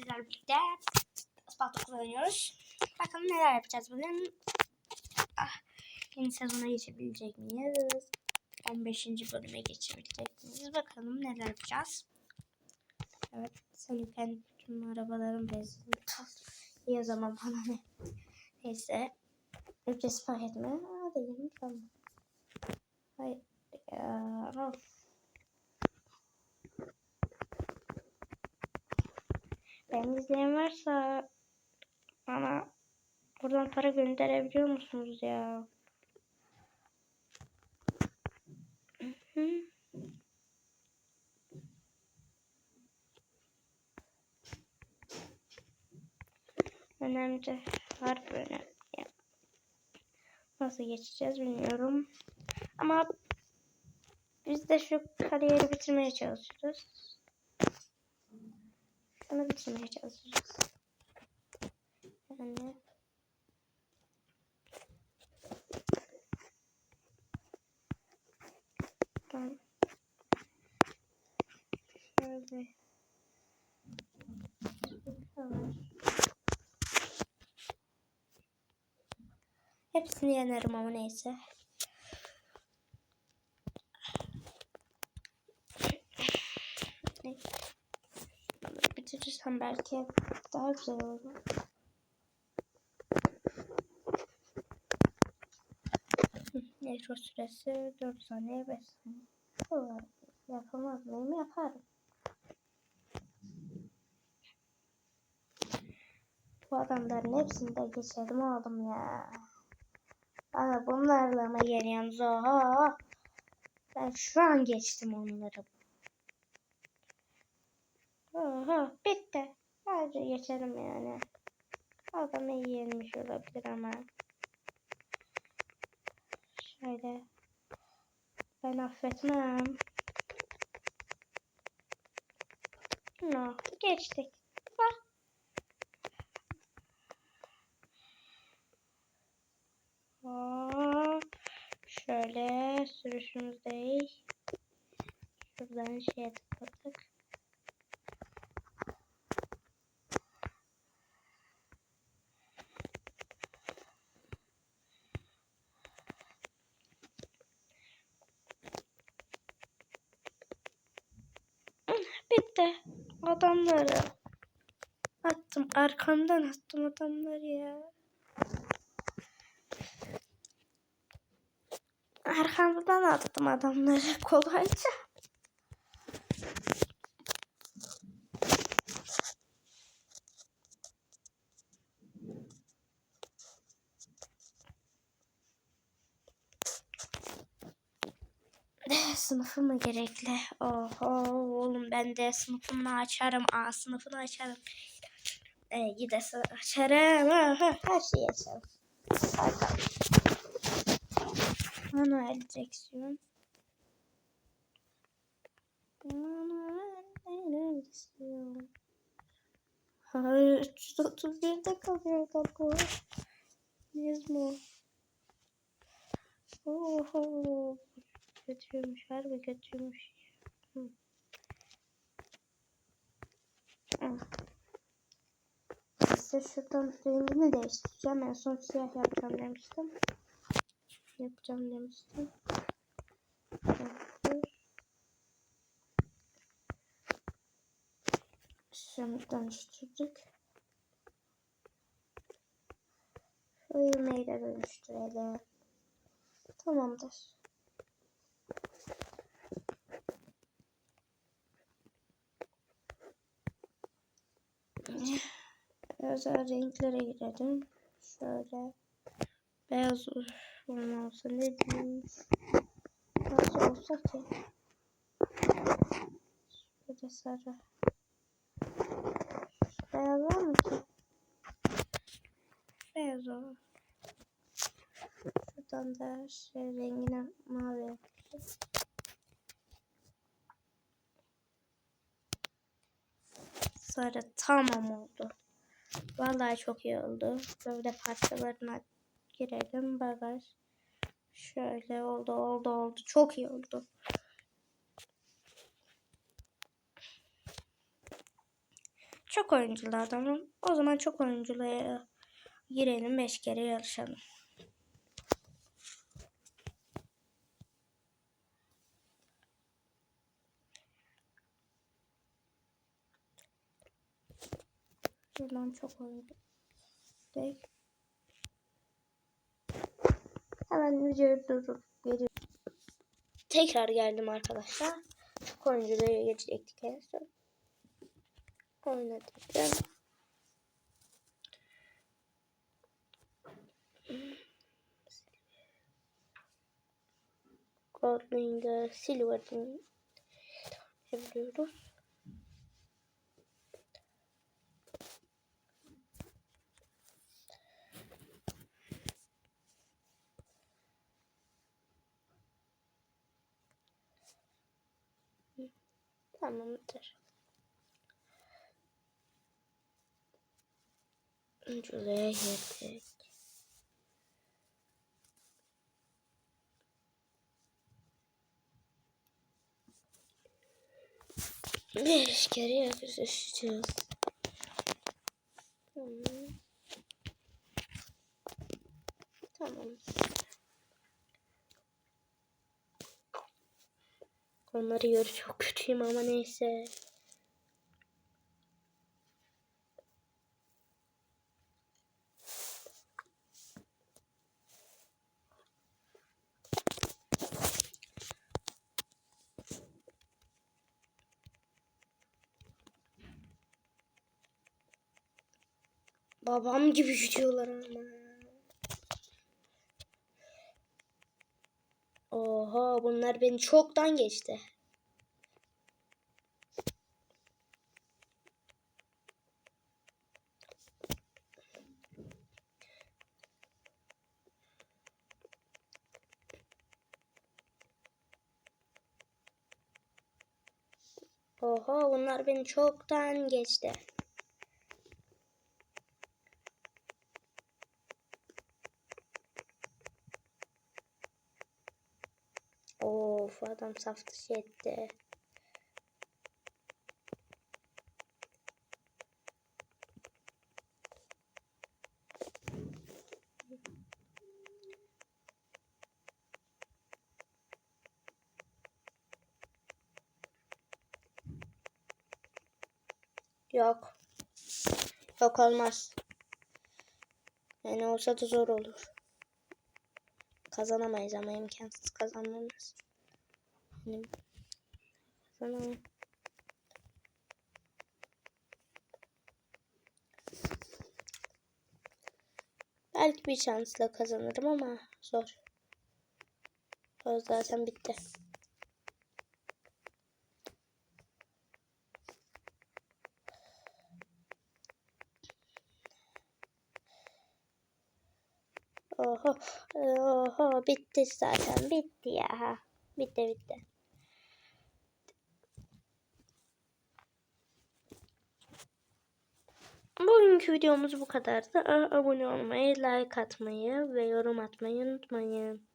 Sizlerle birlikte asfalt oynuyoruz. Bakalım neler yapacağız bugün. Ah, yeni sezona geçebilecek miyiz? 15. bölüme geçebilecek miyiz? Bakalım neler yapacağız. Evet, senin kendi tüm arabaların benzin. İyi o zaman bana ne? Neyse. Ücretsiz paket mi? Aa değil tamam. Hayır. Ya, of. Benim izleyen varsa bana buradan para gönderebiliyor musunuz ya? Önemli. Harbi önemli. Nasıl geçeceğiz bilmiyorum. Ama biz de şu kariyeri bitirmeye çalışıyoruz. Şunu bitirmeye çalışacağız. Yani Tamam. Şöyle. Hepsini yenerim ama neyse. Neyse. Bitirirsem belki daha güzel olur. Nitro süresi 4 saniye 5 saniye. Yapamaz mıyım? Yaparım. Bu adamların hepsini de geçelim oğlum ya. Bana bunlarla mı geliyorsunuz? Oho. Ben şu an geçtim onları. Oho bitti. Sadece geçelim yani. Adam iyi yenmiş olabilir ama. Şöyle. Ben affetmem. No, geçtik. Bak. Şöyle sürüşümüz değil. Şuradan şeye tıkladık. Bitti. Adamları attım. Arkamdan attım adamları ya. Arkamdan attım adamları kolayca. Sınıfı mı gerekli? Oho oğlum ben de sınıfımı açarım. A sınıfını açarım. E, gidesi açarım. Aha, her şeyi açarım. Bakalım. Manuel direksiyon. Manuel direksiyon. Hayır 331'de kalıyor kapı. Nezmo. Oho. Kötüymüş. Harbi kötüymüş. Hı. Size şuradan rengini değiştireceğim. En son siyah yapacağım demiştim. Yapacağım demiştim. Şimdi dönüştürdük. Şu ilmeği de dönüştürelim. Tamamdır. Özel renklere girelim. Şöyle beyaz olmazsa ne diyeyim? Nasıl olsa ki? Şöyle sarı. Beyaz var mı ki? Beyaz olur. Şuradan da şey rengine mavi yapayım. Sarı tamam oldu. Vallahi çok iyi oldu. Böyle parçalarına girelim. Bagaj. Şöyle oldu oldu oldu. Çok iyi oldu. Çok oyunculardan. O zaman çok oyunculuğa girelim. Beş kere yarışalım. Şuradan çok oyuncu. Değil. Hemen videoyu durdurup geliyorum. Tekrar geldim arkadaşlar. Çok oyunculuğa geçecektik en son. Oynadık. Goldwing'de Silver'ın yapıyoruz. Tamamdır. Şuraya girdik. Beş kere yarışacağız. Tamam. Tamam. Onları yarı çok kötüyüm ama neyse. Babam gibi gidiyorlar ama. Oha bunlar beni çoktan geçti. Oha bunlar beni çoktan geçti. Of adam saf dışı etti. Yok. Yok olmaz. Yani olsa da zor olur. Kazanamayız ama imkansız kazanmamız. Yani kazanamam. Belki bir şansla kazanırım ama zor. O zaten bitti. Oho, oho bitti zaten bitti ya. Bitti bitti. Bugünkü videomuz bu kadardı. Abone olmayı, like atmayı ve yorum atmayı unutmayın.